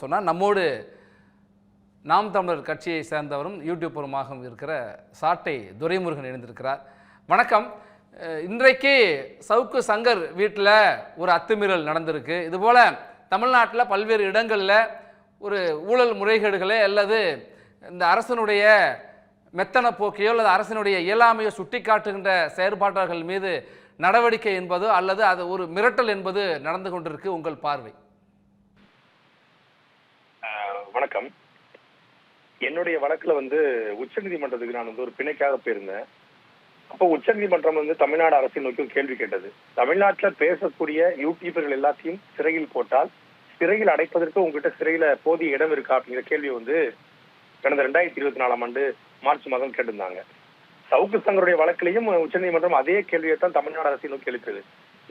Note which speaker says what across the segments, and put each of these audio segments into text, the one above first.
Speaker 1: சொன்னால் நம்மோடு நாம் தமிழர் கட்சியை சேர்ந்தவரும் யூடியூப்பருமாகவும் இருக்கிற சாட்டை துரைமுருகன் இணைந்திருக்கிறார். வணக்கம். இன்றைக்கு சவுக்கு சங்கர் வீட்டில் ஒரு அத்துமீறல் நடந்திருக்கு. இதுபோல் தமிழ்நாட்டில் பல்வேறு இடங்களில் ஒரு ஊழல் முறைகேடுகளே அல்லது இந்த அரசனுடைய மெத்தன போக்கையோ அல்லது அரசினுடைய இயலாமையோ சுட்டி காட்டுகின்ற செயற்பாட்டாளர்கள் மீது நடவடிக்கை என்பதோ அல்லது அது ஒரு மிரட்டல் என்பது நடந்து கொண்டிருக்கு உங்கள் பார்வை.
Speaker 2: வணக்கம். என்னுடைய வழக்குல வந்து உச்சநீதிமன்றத்துக்கு நான் வந்து ஒரு பிணைக்காக போயிருந்தேன். அப்போ உச்சநீதிமன்றம் வந்து தமிழ்நாடு அரசை நோக்கி கேள்வி கேட்டது. தமிழ்நாட்டுல பேசக்கூடிய யூடியூபர்கள் எல்லாத்தையும் சிறையில் போட்டால் சிறையில் அடைப்பதற்கு உங்ககிட்ட சிறையில போதிய இடம் இருக்கா அப்படிங்கிற கேள்வி வந்து கடந்த ரெண்டாயிரத்தி இருபத்தி நாலாம் ஆண்டு மார்ச் மாதம் கேட்டிருந்தாங்க. சவுக்கு சங்கருடைய வழக்கிலையும் உச்சநீதிமன்றம் அதே கேள்வியை தான் தமிழ்நாடு அரசை நோக்கி எழுப்புது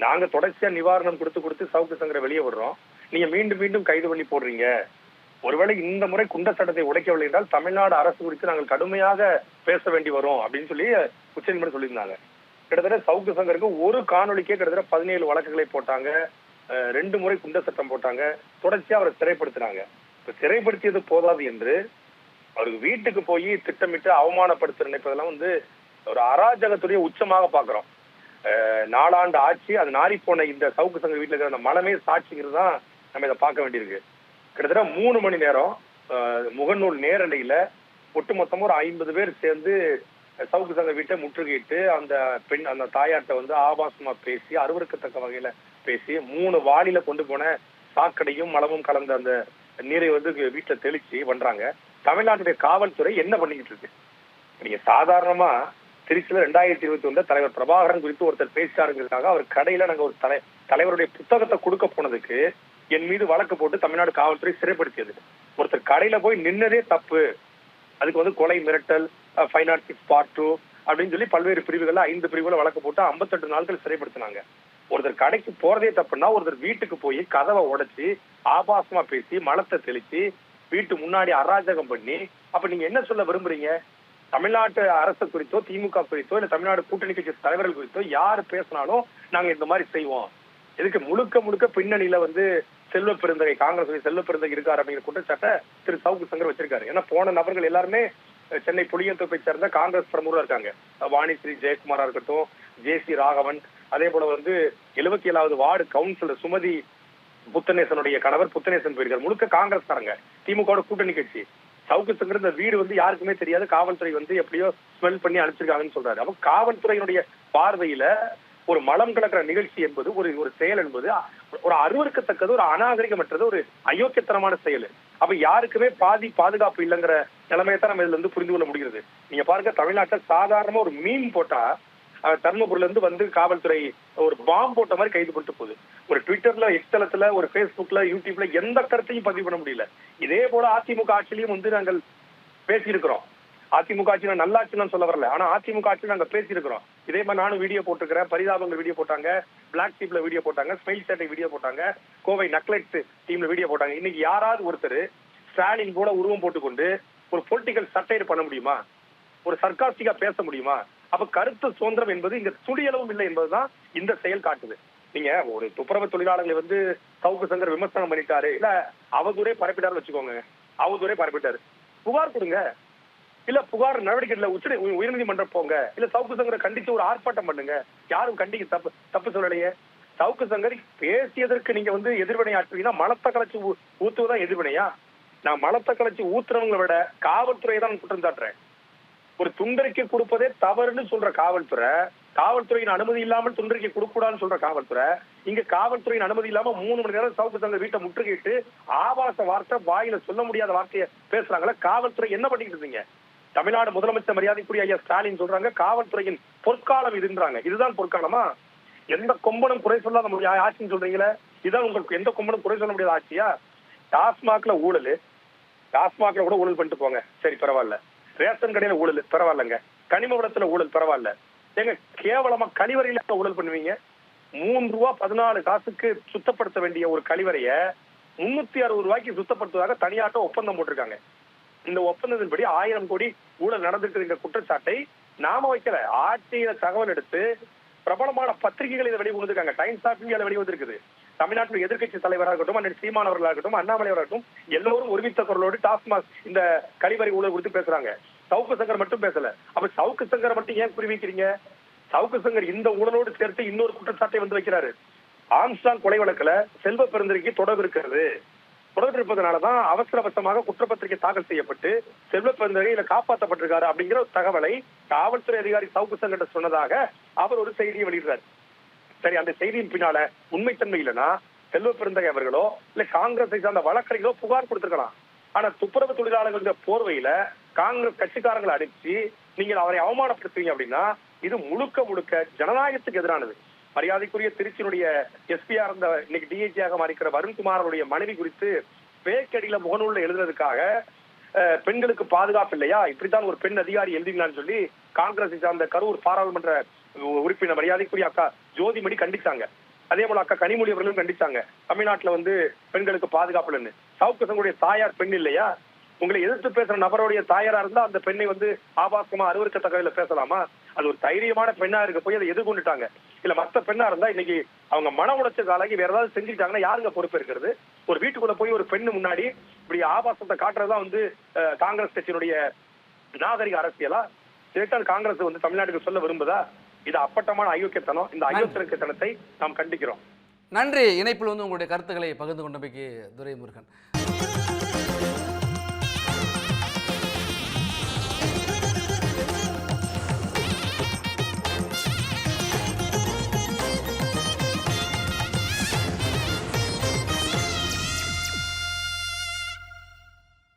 Speaker 2: நாங்க தொடர்ச்சியா நிவாரணம் கொடுத்து கொடுத்து சவுக்கு சங்கரை வெளியே விடுறோம். நீங்க மீண்டும் மீண்டும் கைது பண்ணி போடுறீங்க. ஒருவேளை இந்த முறை குண்ட சட்டத்தை உடைக்கவில்லை என்றால் தமிழ்நாடு அரசு குறித்து நாங்கள் கடுமையாக பேச வேண்டி வரும் அப்படின்னு சொல்லி உச்சநீதிமன்றம் சொல்லியிருந்தாங்க. கிட்டத்தட்ட சவுக்கு சங்கருக்கு ஒரு காணொலிக்கே கிட்டத்தட்ட பதினேழு வழக்குகளை போட்டாங்க. ரெண்டு முறை குண்ட சட்டம் போட்டாங்க. தொடர்ச்சியா அவரை சிறைப்படுத்தினாங்க. இப்ப சிறைப்படுத்தியது போதாது என்று அவருக்கு வீட்டுக்கு போய் திட்டமிட்டு அவமானப்படுத்த நினைப்பதெல்லாம் வந்து ஒரு அராஜகத்துடைய உச்சமாக பாக்குறோம் நாலாண்டு ஆட்சி அது நாரி போன இந்த சவுக்கு சங்க வீட்டுல இருக்கிற அந்த மனமே சாட்சிங்கிறது தான் நம்ம இதை பார்க்க வேண்டியிருக்கு. கிட்டத்தட்ட மூணு மணி நேரம் முகநூல் நேரலையில ஒட்டுமொத்தமா ஒரு ஐம்பது பேர் சேர்ந்து சவுக்கு சங்க வீட்டை முற்றுகையிட்டு அந்த பெண் அந்த தாயார்கிட்ட வந்து ஆபாசமா பேசி அருவருக்கத்தக்க வகையில பேசி மூணு வாளியில கொண்டு போன சாக்கடையும் மலமும் கலந்த அந்த நீரை வந்து வீட்டுல தெளிச்சு பண்றாங்க தமிழ்நாட்டுடைய காவல்துறை என்ன பண்ணிக்கிட்டு இருக்கு? நீங்க சாதாரணமா திருச்சியில ரெண்டாயிரத்தி இருபத்தி ஒண்ணுல தலைவர் பிரபாகரன் குறித்து ஒருத்தர் பேசிட்டாருங்கிறதுக்காக அவர் கடையில நாங்க ஒரு தலை தலைவருடைய புத்தகத்தை கொடுக்க போனதுக்கு என் மீது வழக்கு போட்டு தமிழ்நாடு காவல்துறை சிறைப்படுத்தியது. ஒருத்தர் கடையில போய் நின்னதே தப்பு. அதுக்கு வந்து கொலை மிரட்டல் five nought six part two அப்படின்னு சொல்லி பல்வேறு பிரிவுகள்ல ஐந்து பிரிவுகளை வழக்கு போட்டு ஐம்பத்தெட்டு நாட்கள் சிறைப்படுத்தினாங்க. ஒருத்தர் கடைக்கு போறதே தப்புன்னா ஒருத்தர் வீட்டுக்கு போய் கதவை உடைச்சு ஆபாசமா பேசி மலத்தை தெளிச்சு வீட்டு முன்னாடி அராஜகம் பண்ணி அப்ப நீங்க என்ன சொல்ல விரும்புறீங்க? தமிழ்நாட்டு அரசு குறித்தோ திமுக குறித்தோ இல்ல தமிழ்நாடு கூட்டணி கட்சி தலைவர்கள் குறித்தோ யாரு பேசினாலும் நாங்க இந்த மாதிரி செய்வோம். இதுக்கு முழுக்க முழுக்க பின்னணியில வந்து செல்வ பெருந்தகை காங்கிரஸ் செல்வ பெருந்தகை இருக்காரு அப்படிங்கிற குற்றச்சாட்டை திரு சவுக்கு சங்கர் வச்சிருக்காரு. ஏன்னா போன நபர்கள் எல்லாருமே சென்னை புளியந்தோப்பை சேர்ந்த காங்கிரஸ் பிரமுகரா இருக்காங்க. வாணிஸ்ரீ ஜெயக்குமாரா இருக்கட்டும் ஜே சி ராகவன் அதே போல வந்து எழுபத்தி ஏழாவது வார்டு கவுன்சிலர் சுமதி புத்தநேசனுடைய கணவர் புத்தநேசன் போயிருக்காரு. முழுக்க காங்கிரஸ் காரங்க திமுக கூட்டணி கட்சி. சவுக்கு இந்த வீடு வந்து யாருக்குமே தெரியாது. காவல்துறை வந்து எப்படியோ ஸ்மெல் பண்ணி அனுப்பிச்சிருக்காங்கன்னு சொல்றாரு. அப்ப காவல்துறையினுடைய பார்வையில ஒரு மலம் கலக்கிற நிகழ்ச்சி என்பது ஒரு ஒரு செயல் என்பது ஒரு அருவருக்கத்தக்கது ஒரு அநாகரிகமற்றது ஒரு அயோக்கியத்தனமான செயல். அப்ப யாருக்குமே பாதி பாதுகாப்பு இல்லைங்கிற நிலைமையை தான் நம்ம இதுல இருந்து புரிந்து கொள்ள முடிகிறது. நீங்க பாருங்க தமிழ்நாட்டில் சாதாரணமா ஒரு மீன் போட்டா தர்மபுரில இருந்து வந்து காவல்துறை ஒரு பாம்பு போட்ட மாதிரி கைது பண்ணிட்டு போகுது. ஒரு ட்விட்டர்ல எக்ஸ்தலத்துல ஒரு பேஸ்புக்ல யூடியூப்ல எந்த கருத்தையும் பதிவு பண்ண முடியல. இதே போல அதிமுக ஆட்சியிலையும் வந்து நாங்கள் பேசியிருக்கிறோம். அதிமுக ஆட்சி நான் நல்லாட்சி சொல்ல வரல. ஆனா அதிமுக ஆட்சி நாங்க பேசியிருக்கிறோம். இதே மாதிரி நானும் வீடியோ போட்டிருக்கிறேன். பரிதாபங்கள் வீடியோ போட்டாங்க. பிளாக் டீப்ல வீடியோ போட்டாங்க. ஸ்மைல் சேட்டை வீடியோ போட்டாங்க. கோவை நக்லைட் டீம்ல வீடியோ போட்டாங்க. இன்னைக்கு யாராவது ஒருத்தர் ஸ்டாலின் போல உருவம் போட்டுக்கொண்டு ஒரு பொலிட்டிக்கல் சட்டையர் பண்ண முடியுமா? ஒரு சர்க்காஸ்டிக்கா பேச முடியுமா? அப்ப கருத்து சுதந்திரம் என்பது இங்க துளியளவும் இல்லை என்பதுதான் இந்த செயல் காட்டுது. நீங்க ஒரு துப்புரவு தொழிலாளர்களை வந்து சவுக்கு சங்கர் விமர்சனம் பண்ணிட்டாரு. இல்ல அவதூரே பரப்பிட்டாரு வச்சுக்கோங்க. அவதூரே பரப்பிட்டாரு. புகார் கொடுங்க. இல்ல புகார் நடவடிக்கை இல்ல உச்ச உயர்நீதிமன்றம் போங்க. இல்ல சவுக்கு சங்கரை கண்டிச்சு ஒரு ஆர்ப்பாட்டம் பண்ணுங்க. யாரும் கண்டிக்க தப்பு தப்பு சொல்லலையே. சவுக்கு சங்கர் பேசியதற்கு நீங்க வந்து எதிர்வினை ஆற்றுவீங்கன்னா மலத்தை கலைச்சு ஊத்துவதான் எதிர்வினையா? நான் மலத்தை கலைச்சு ஊத்துறவங்களை விட காவல்துறையை தான் குற்றம் சாட்டுறேன். ஒரு துண்டறிக்கை கொடுப்பதே தவறுன்னு சொல்ற காவல்துறை காவல்துறையின் அனுமதி இல்லாமல் துண்டறிக்கை கொடுக்கூடாதுன்னு சொல்ற காவல்துறை இங்க காவல்துறையின் அனுமதி இல்லாம மூணு மணி நேரம் சவுக்கு தங்க வீட்டை முற்றுகையிட்டு ஆபாச வார்த்தை வாயில சொல்ல முடியாத வார்த்தையை பேசுறாங்களா காவல்துறை என்ன பண்ணிட்டு இருந்தீங்க தமிழ்நாடு முதலமைச்சர் மரியாதைக்குரிய ஐயா ஸ்டாலின் சொல்றாங்க காவல்துறையின் பொற்காலம் இதுன்றாங்க. இதுதான் பொற்காலமா? எந்த கொம்பனும் குறை சொல்லாத முடியாது ஆட்சின்னு சொல்றீங்களே இதான் உங்களுக்கு எந்த கொம்பனும் குறை சொல்ல முடியாத ஆட்சியா? டாஸ்மாக்ல ஊழல். டாஸ்மாக்ல கூட ஊழல் பண்ணிட்டு போங்க. சரி பரவாயில்ல. ரேஷன் கடையில ஊழல் பரவாயில்லங்க. கனிம வளத்துல ஊழல் பரவாயில்ல. ஏங்க கேவலமா கழிவறையில ஊழல் பண்ணுவீங்க? மூன்று ரூபா பதினாலு காசுக்கு சுத்தப்படுத்த வேண்டிய ஒரு கழிவறைய முன்னூத்தி அறுபது ரூபாய்க்கு சுத்தப்படுத்துவதாக தனியாட்ட ஒப்பந்தம் போட்டிருக்காங்க. இந்த ஒப்பந்தத்தின்படி ஆயிரம் கோடி ஊழல் நடந்திருக்கிற குற்றச்சாட்டை நாம வைக்கல. ஆட்சியில தகவல் எடுத்து பிரபலமான பத்திரிகைகள் இதை வெளிவந்திருக்காங்க. டைம்ஸ் ஆஃப் இந்தியால வெளிவந்திருக்குது. தமிழ்நாட்டில் எதிர்கட்சி தலைவராக இருக்கட்டும் அண்ணன் சீமான் அவர்களாக இருக்கட்டும் அண்ணாமலை அவர்களாக இருக்கட்டும் எல்லோரும் ஒருமித்த குரலோடு டாஸ்மாக் இந்த கழிவறை ஊழல் குறித்து பேசுறாங்க. சவுக்கு சங்கர் மட்டும் பேசல. அப்ப சவுக்கு சங்கரை மட்டும் ஏன் குறிவிக்கிறீங்க சவுக்கு சங்கர் இந்த ஊழலோடு சேர்த்து இன்னொரு குற்றச்சாட்டை வந்து வைக்கிறாரு. ஆம்ஸ்டாங் கொலை வழக்குல செல்வ பெருந்தரைக்கு தொடர்பு இருக்கிறது. தொடர்பு இருப்பதனாலதான் அவசர அவசரமாக குற்றப்பத்திரிகை தாக்கல் செய்யப்பட்டு செல்வ பெருந்தகை இதுல காப்பாற்றப்பட்டிருக்காரு அப்படிங்கிற ஒரு தகவலை காவல்துறை அதிகாரி சவுக்கு சங்கர் சொன்னதாக அவர் ஒரு செய்தியை வெளியிடுறார். சரி அந்த செய்தியின் பின்னால உண்மைத்தன்மை இல்லைன்னா செல்வ பெருந்தகை அவர்களோ இல்ல காங்கிரஸை சார்ந்த வழக்கறிஞர்களோ புகார் கொடுத்திருக்கலாம். ஆனா துப்புரவு தொழிலாளர்கள் போர்வையில காங்கிரஸ் கட்சிக்காரங்களை அடிச்சு நீங்கள் அவரை அவமானப்படுத்துவீங்க அப்படின்னா இது முழுக்க முழுக்க ஜனநாயகத்துக்கு எதிரானது. மரியாதைக்குரிய திருச்சியினுடைய எஸ்பியா இருந்த இன்னைக்கு டிஐஜியாக மாறிக்கிற வருண்குமார் அவருடைய மனைவி குறித்து பேக்கடியில முகநூல்ல எழுதுறதுக்காக பெண்களுக்கு பாதுகாப்பு இல்லையா? இப்படித்தான் ஒரு பெண் அதிகாரி எழுதினான்னு சொல்லி காங்கிரஸை சார்ந்த கரூர் பாராளுமன்ற உறுப்பினர் மரியாதைக்குரிய அக்கா ஜோதிமணி கண்டிச்சாங்க. அதே போல அக்கா கனிமொழி அவர்களும் கண்டிச்சாங்க. தமிழ்நாட்டுல வந்து பெண்களுக்கு பாதுகாப்பு இல்லைன்னு சவுக்கு தாயார் பெண் இல்லையா? உங்களை எதிர்த்து பேசுற நபருடைய தாயாரா இருந்தா அந்த பெண்ணை வந்து ஆபாசமா அருவருக்கத்தக்கவையில பேசலாமா? அது ஒரு தைரியமான பெண்ணா இருக்க போய் அதை எதிர்கொண்டுட்டாங்க. இல்ல மத்த பெண்ணா இருந்தா இன்னைக்கு அவங்க மன உளைச்சல் காலாகி வேற ஏதாவது செஞ்சுட்டாங்கன்னா யாருங்க பொறுப்பு இருக்கிறது? ஒரு வீட்டுக்குள்ள போய் ஒரு பெண்ணு முன்னாடி இப்படி ஆபாசத்தை காட்டுறதுதான் வந்து காங்கிரஸ் கட்சியினுடைய நாகரிக அரசியலா? காங்கிரஸ் வந்து தமிழ்நாட்டுக்கு சொல்ல விரும்புதா? இது அப்பட்டமான அயோக்கியத்தனம் இந்த அயோக்கியத்தனத்தை நாம் கண்டிக்கிறோம்.
Speaker 1: நன்றி. இணைப்பில் வந்து உங்களுடைய கருத்துக்களை பகிர்ந்து கொண்டமைக்கு துரைமுருகன்.